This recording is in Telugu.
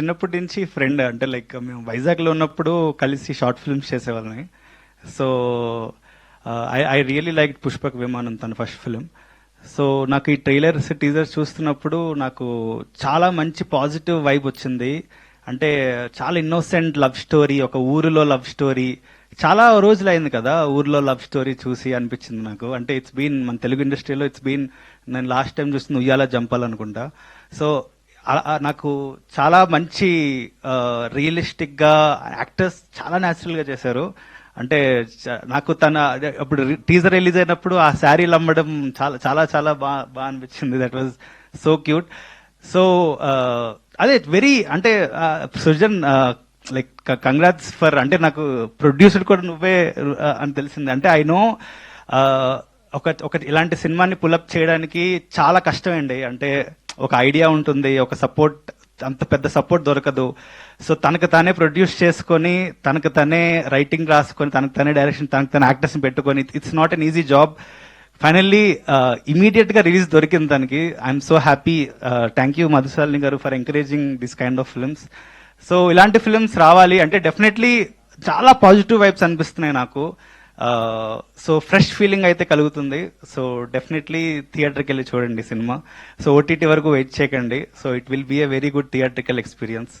చిన్నప్పటి నుంచి ఫ్రెండ్ అంటే లైక్ మేము వైజాగ్లో ఉన్నప్పుడు కలిసి short films చేసేవాళ్ళని so I I really like Pushpak Vimanam తన ఫస్ట్ ఫిలిం సో నాకు ఈ ట్రైలర్స్ టీజర్స్ చూస్తున్నప్పుడు నాకు చాలా మంచి పాజిటివ్ వైబ్ వచ్చింది. అంటే చాలా ఇన్నోసెంట్ లవ్ స్టోరీ ఒక ఊరిలో లవ్ స్టోరీ చాలా రోజులు అయింది కదా ఊర్లో లవ్ స్టోరీ చూసి అనిపించింది నాకు. అంటే ఇట్స్ బీన్ మన తెలుగు ఇండస్ట్రీలో ఇట్స్ బీన్ నేను లాస్ట్ టైం చూసిన ఉయ్యాల జంపాలనుకుంటా. సో నాకు చాలా మంచి రియలిస్టిక్గా యాక్టర్స్ చాలా న్యాచురల్గా చేశారు. అంటే నాకు తన అప్పుడు టీజర్ రిలీజ్ అయినప్పుడు ఆ శారీలు అమ్మడం చాలా చాలా చాలా బాగా బాగా అనిపించింది. That was so cute so అదే వెరీ అంటే సృజన్ లైక్ కంగ్రాట్స్ ఫర్ అంటే నాకు ప్రొడ్యూసర్ కూడా నువ్వే అని తెలిసింది. అంటే ఐ నో ఒక ఒక ఇలాంటి సినిమాని పులప్ చేయడానికి చాలా కష్టమండి అంటే ఒక ఐడియా ఉంటుంది ఒక సపోర్ట్ అంత పెద్ద సపోర్ట్ దొరకదు. సో తనకు తానే ప్రొడ్యూస్ చేసుకొని తనకు తనే రైటింగ్ రాసుకొని తనకు తనే డైరెక్షన్ తనకు తన యాక్టర్స్ పెట్టుకొని it's not an easy job finally ఇమీడియట్గా రిలీజ్ దొరికింది దానికి I'm so happy thank you Madhushalini గారు for encouraging this kind of films so ఇలాంటి ఫిల్మ్స్ రావాలి అంటే డెఫినెట్లీ చాలా పాజిటివ్ వైబ్స్ అనిపిస్తున్నాయి నాకు. సో ఫ్రెష్ ఫీలింగ్ అయితే కలుగుతుంది. సో డెఫినెట్లీ థియేటర్కి వెళ్ళి చూడండి సినిమా. సో ఓటీటీ వరకు వెయిట్ చేయకండి. So it will be a very good theatrical experience.